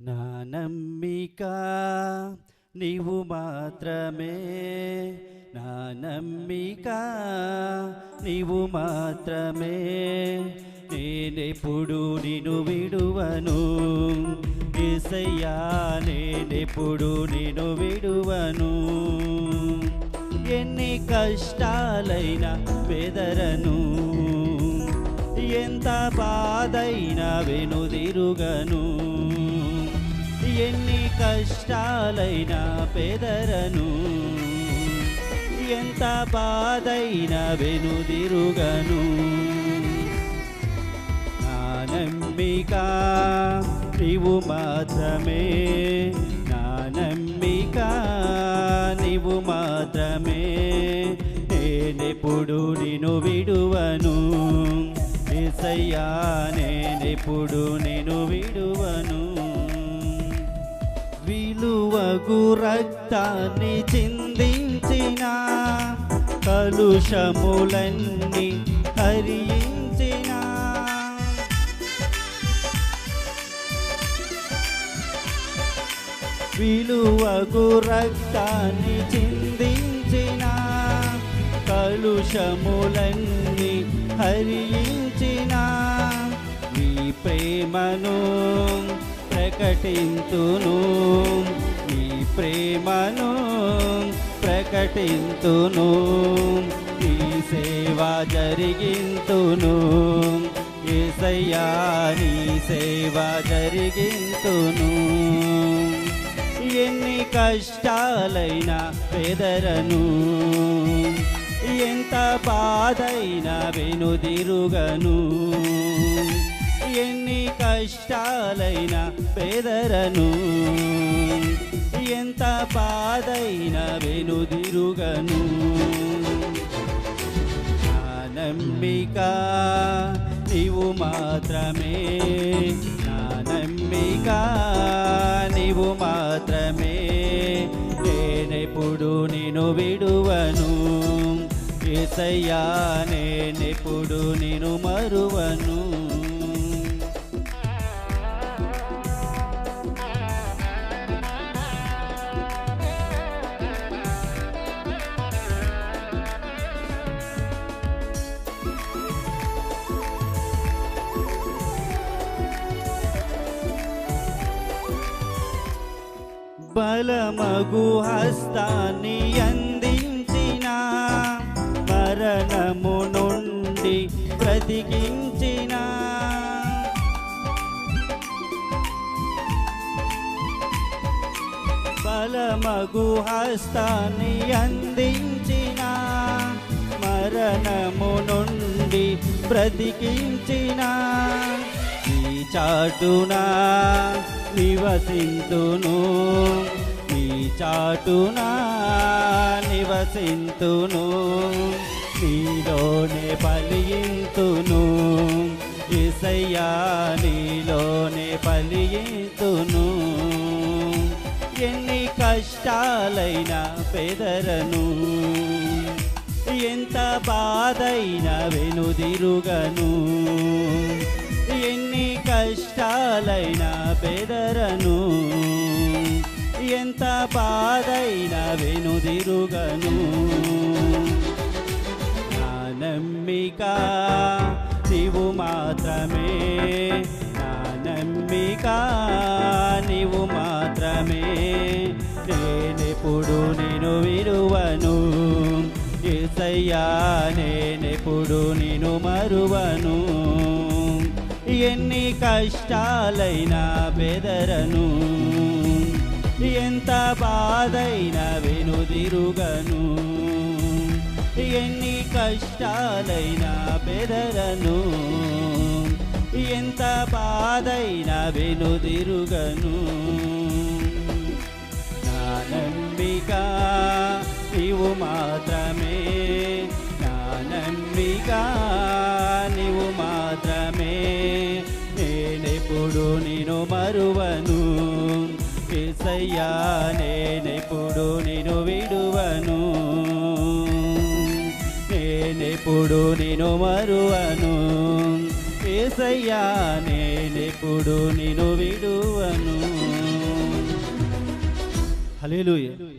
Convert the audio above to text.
నా నమ్మిక నీవు మాత్రమే. నా నమ్మిక నీవు మాత్రమే. నేనెప్పుడు నిన్ను విడువను? ఏసయ్యా నేనెప్పుడు నిన్ను విడువను? ఎన్ని కష్టాలైనా వెదరను ఎంత బాధైనా వెనుదిరుగను? ఎన్ని కష్టాలైనా పెదరను ఎంత బాధైన వెనుదిరుగను. నా నమ్మిక నీవు మాత్రమే నా నమ్మిక నీవు మాత్రమే. నేనెప్పుడు నిన్ను విడువను ఏసయ్యా నేనెప్పుడు నిన్ను విడువను. విలువగు రక్తాన్ని చిందించిన కలుషములన్నీ హరించిన. విలువగు రక్తాన్ని చిందించిన కలుషములన్నీ హరించిన. మీ ప్రేమను ప్రకటింతును నీ ప్రేమను ప్రకటింతును నీ సేవ జరిగింతును ఏసయ్యా నీ సేవ జరిగింతును ఎన్ని కష్టాలైనా పెదరను ఎంత బాధైనా వెనుదిరుగను. ఎన్ని కష్టాలైనా పెదరను ఎంత పాదైన వెనుదిరుగను. నమ్మిక నీవు మాత్రమే నా నమ్మిక నీవు మాత్రమే. నేనెప్పుడు నేను విడువను ఏసయ్యా నేనెప్పుడు నేను మరువను. బలమగు హస్తాన్ని అందించిన మరణము నుండి బ్రతికించిన. బలమగు హస్తాన్ని అందించిన మరణము నుండి బ్రతికించినా. చాటునా నివసింతును. ఈ చాటునా నివసింతును. నీలోనే పలియింతును. ఇసయ్యా నీలోనే పలియింతును. ఎన్ని కష్టాలైనా పెదరను. ఎంత బాధైన వెనుదిరుగను. కష్టాలైనా పెదరను ఎంత బాధైనా వెనుదిరుగను. నా నమ్మిక నీవు మాత్రమే నా నమ్మిక నీవు మాత్రమే. నేనెప్పుడు నేను విలువను ఏసయ్యా నేనెప్పుడు నేను మరువను. ఎన్ని కష్టాలైనా బెదరను ఎంత బాధైనా వెనుదిరుగను. ఎన్ని కష్టాలైనా బెదరను ఎంత బాధైనా వెనుదిరుగను. నా ఇవు నీవు మాత్రమే నా నేను మరువను. కేసయ్యా నేనెప్పుడు నేను విడువను. నేనెప్పుడు నేను మరువను. కేసయ్యా నేనెప్పుడు నేను విడువను. హలో